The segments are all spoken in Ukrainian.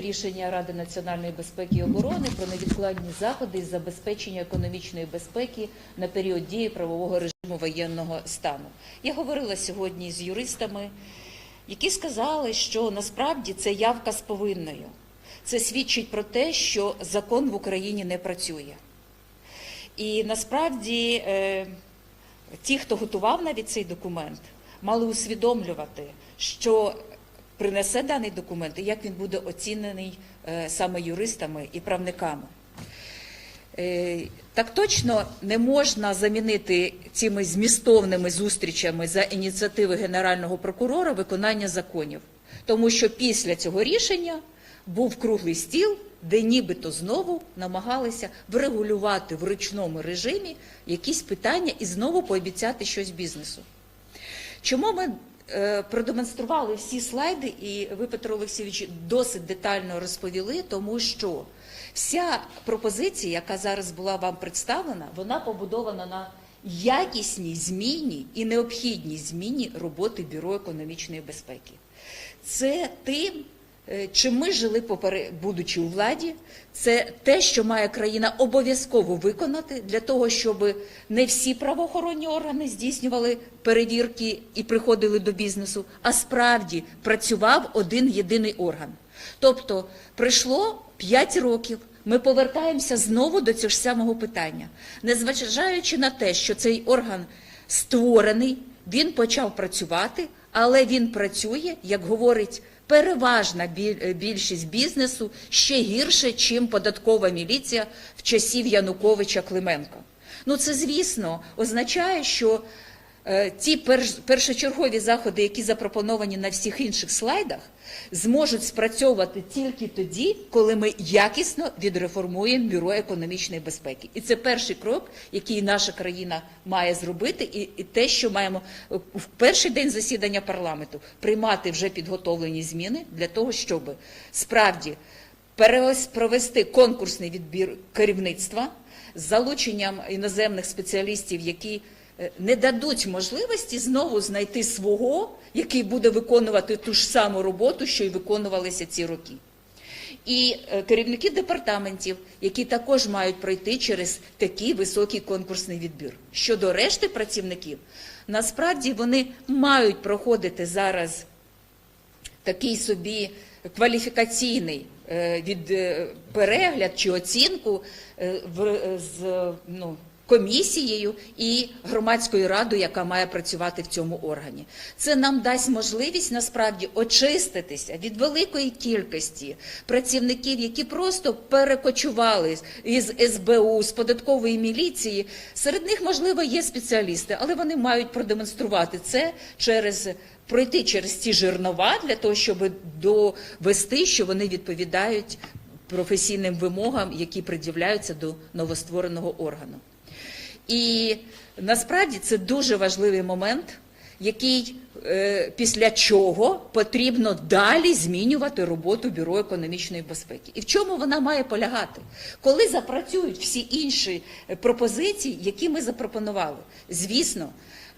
рішення Ради національної безпеки і оборони про невідкладні заходи із забезпечення економічної безпеки на період дії правового режиму воєнного стану. Я говорила сьогодні з юристами, які сказали, що насправді це явка з повинною. Це свідчить про те, що закон в Україні не працює. І насправді е, ті, хто готував навіть цей документ, мали усвідомлювати, що принесе даний документ і як він буде оцінений е, саме юристами і правниками. Е, Так точно не можна замінити цими змістовними зустрічами за ініціативи Генерального прокурора виконання законів, тому що після цього рішення був круглий стіл, де нібито знову намагалися врегулювати в ручному режимі якісь питання і знову пообіцяти щось бізнесу. Чому ми продемонстрували всі слайди, і ви, Петро Олексійович, досить детально розповіли, тому що вся пропозиція, яка зараз була вам представлена, вона побудована на якісній зміні і необхідній зміні роботи Бюро економічної безпеки. Це тим, е, чим ми жили, попере- будучи у владі, це те, що має країна обов'язково виконати для того, щоб не всі правоохоронні органи здійснювали перевірки і приходили до бізнесу, а справді працював один єдиний орган. Тобто пройшло 5 років. Ми повертаємося знову до цього ж самого питання, незважаючи на те, що цей орган створений, він почав працювати, але він працює, як говорить переважна е, більшість бізнесу, ще гірше, чим податкова міліція в часів Януковича Клименка. Ну це звісно означає, що ті першочергові заходи, які запропоновані на всіх інших слайдах, зможуть спрацьовувати тільки тоді, коли ми якісно відреформуємо бюро економічної безпеки. І це перший крок, який наша країна має зробити, і, і те, що маємо е, в перший день засідання парламенту приймати вже підготовлені зміни для того, щоб справді провести конкурсний відбір керівництва з залученням іноземних спеціалістів, які е, не дадуть можливості знову знайти свого, який буде виконувати ту ж саму роботу, що й виконувалися ці роки. І е, керівники департаментів, які також мають пройти через такий високий конкурсний відбір. Щодо решти працівників, насправді вони мають проходити зараз такий собі кваліфікаційний е, від е, перегляд чи оцінку е, е, з ну, комісією і громадською радою, яка має працювати в цьому органі. Це нам дасть можливість насправді очиститися від великої кількості працівників, які просто перекочували із СБУ, з податкової міліції. Серед них, можливо, є спеціалісти, але вони мають продемонструвати це через пройти через ці жернова для того, щоб довести, що вони відповідають професійним вимогам, які пред'являються до новоствореного органу. І насправді це дуже важливий момент, який після чого потрібно далі змінювати роботу Бюро економічної безпеки. І в чому вона має полягати? Коли запрацюють всі інші е, пропозиції, які ми запропонували, звісно.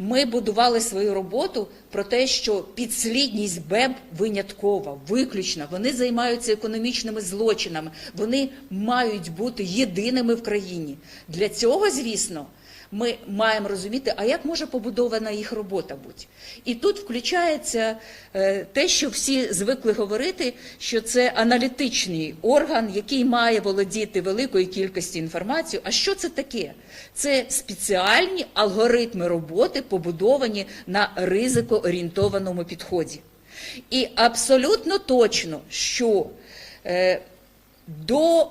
Ми будували свою роботу про те, що підслідність БЕБ виняткова, виключна. Вони займаються економічними злочинами. Вони мають бути єдиними в країні. Для цього, звісно, ми маємо розуміти, а як може побудована їх робота бути. І тут включається е, те, що всі звикли говорити, що це аналітичний орган, який має володіти великою кількістю інформації. А що це таке? Це спеціальні алгоритми роботи, побудовані на ризикоорієнтованому підході. І абсолютно точно, що е, до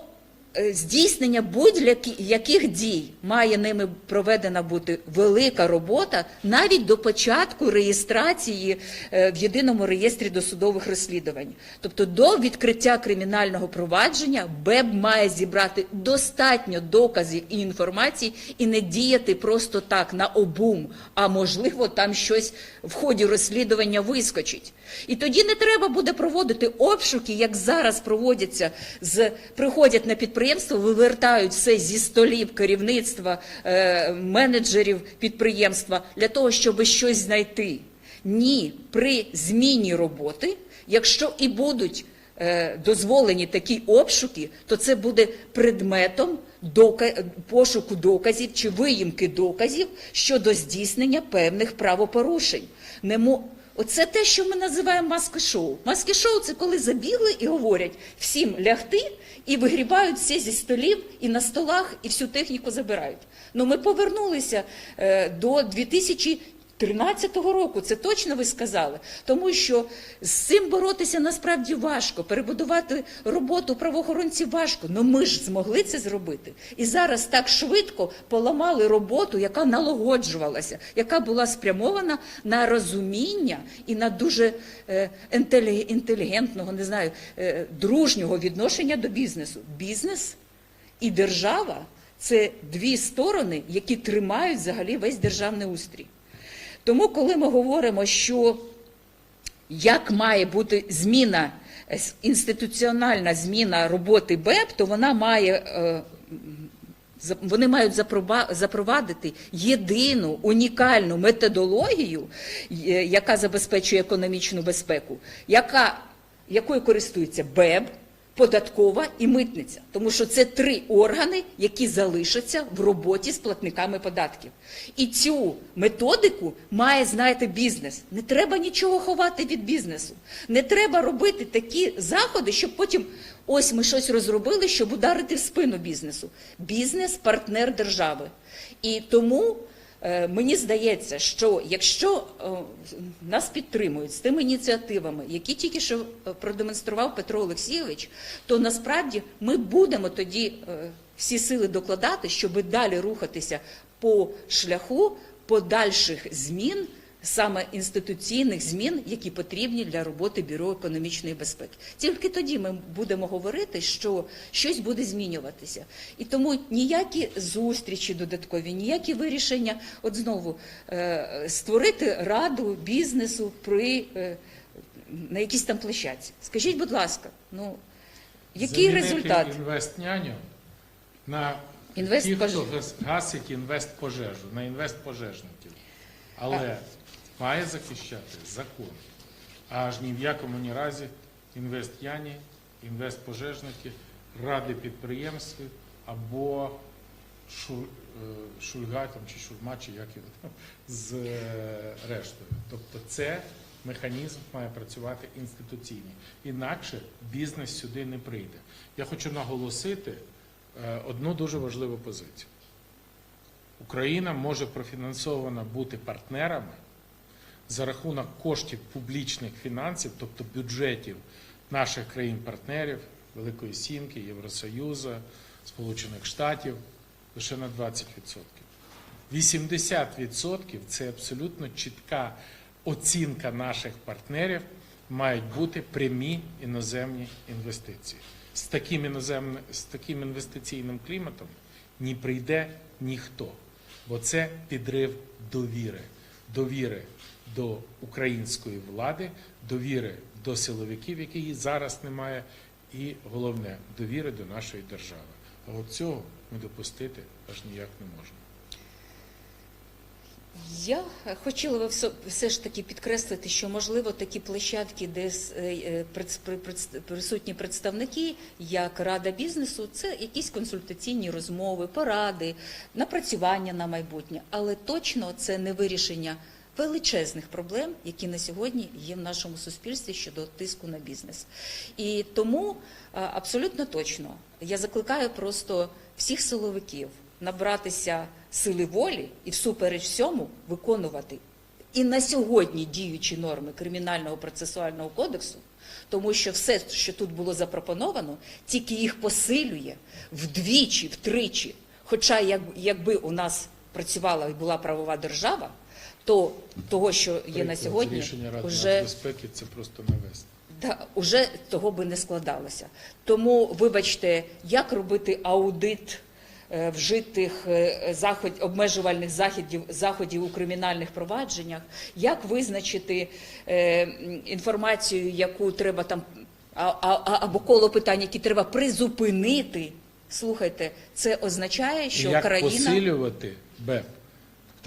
здійснення будь-яких дій має ними проведена бути велика робота навіть до початку реєстрації е, в єдиному реєстрі досудових розслідувань. Тобто до відкриття кримінального провадження БЕБ має зібрати достатньо доказів і інформації і не діяти просто так на обум, а можливо там щось в ході розслідування вискочить. І тоді не треба буде проводити обшуки, як зараз проводяться, з приходять на підприємство, вивертають все зі столів керівництва, е, менеджерів підприємства для того, щоб щось знайти. Ні, при зміні роботи, якщо і будуть е, дозволені такі обшуки, то це буде предметом пошуку доказів чи виїмки доказів щодо здійснення певних правопорушень. Оце те, що ми називаємо маски-шоу. Маски-шоу це коли забігли і говорять всім лягти і вигрібають все зі столів і на столах, і всю техніку забирають. Ну ми повернулися е, до 2000 13-го року, це точно ви сказали, тому що з цим боротися насправді важко, перебудувати роботу правоохоронців важко. але ми ж змогли це зробити. І зараз так швидко поламали роботу, яка налагоджувалася, яка була спрямована на розуміння і на дуже е, інтелігентного, не знаю, е, дружнього відношення до бізнесу. Бізнес і держава це дві сторони, які тримають взагалі весь державний устрій. Тому, коли ми говоримо, що як має бути зміна, е, інституціональна зміна роботи БЕП, то вона має. е, Вони мають запровадити єдину унікальну методологію, е, яка забезпечує економічну безпеку, яка, якою користується БЕБ, податкова і митниця. Тому що це три органи, які залишаться в роботі з платниками податків. І цю методику має знати бізнес. Не треба нічого ховати від бізнесу. Не треба робити такі заходи, щоб потім ось ми щось розробили, щоб ударити в спину бізнесу. Бізнес партнер держави. І тому мені здається, що якщо е, нас підтримують з тими ініціативами, які тільки що е, продемонстрував Петро Олексійович, то насправді ми будемо тоді е, всі сили докладати, щоб далі рухатися по шляху подальших змін. Саме інституційних змін, які потрібні для роботи бюро економічної безпеки, тільки тоді ми будемо говорити, що щось буде змінюватися, і тому ніякі зустрічі додаткові, ніякі вирішення, от знову е, створити раду бізнесу при е, на якійсь там площадці. Скажіть, будь ласка, ну який Замінити результат? інвестняню на Інвест тих, хто гасить інвест пожежу, на інвест пожежників. Але має захищати закон. Аж ні в якому ні разі інвестяні, інвест пожежники, ради підприємств або е, шульга там, чи шурма, чи як там, з е, рештою. Тобто це механізм має працювати інституційно. Інакше бізнес сюди не прийде. Я хочу наголосити е, одну дуже важливу позицію. Україна може профінансована бути партнерами за рахунок коштів публічних фінансів, тобто бюджетів наших країн-партнерів, Великої Сімки, Євросоюзу, Сполучених Штатів лише на 20%. 80% це абсолютно чітка оцінка наших партнерів, мають бути прямі іноземні інвестиції. З таким, іноземним, з таким інвестиційним кліматом не прийде ніхто, бо це підрив довіри. Довіри до української влади, довіри до силовиків, яких зараз немає, і головне довіри до нашої держави. А от цього ми допустити аж ніяк не можна. Я хотіла би все, ж таки підкреслити, що можливо такі площадки, де е, е, присутні представники, як рада бізнесу, це якісь консультаційні розмови, поради, напрацювання на майбутнє, але точно це не вирішення величезних проблем, які на сьогодні є в нашому суспільстві щодо тиску на бізнес. І тому абсолютно точно я закликаю просто всіх силовиків набратися сили волі і всупереч всьому виконувати і на сьогодні діючі норми кримінального процесуального кодексу, тому що все, що тут було запропоновано, тільки їх посилює вдвічі, втричі. Хоча якби у нас працювала і була правова держава, то того, що є на сьогодні, рішення Ради вже нацбезпеки це просто навести. та уже того би не складалося. Тому, вибачте, як робити аудит е, вжитих е, заход, обмежувальних заходів, заходів у кримінальних провадженнях, як визначити е, інформацію, яку треба там, а- або коло питань, які треба призупинити. Слухайте, це означає, що як країна посилювати БЕП.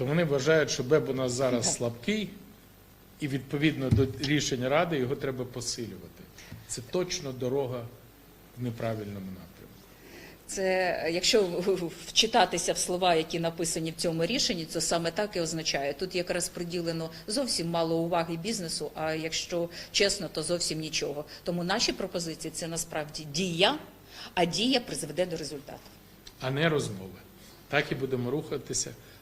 То вони вважають, що БЕП у нас зараз слабкий, і відповідно до рішень Ради його треба посилювати. це точно дорога в неправильному напрямку. Це якщо вчитатися в слова, які написані в цьому рішенні, це саме так і означає. Тут якраз приділено зовсім мало уваги бізнесу. А якщо чесно, то зовсім нічого. Тому наші пропозиції це насправді дія, а дія призведе до результату. а не розмови. Так і будемо рухатися.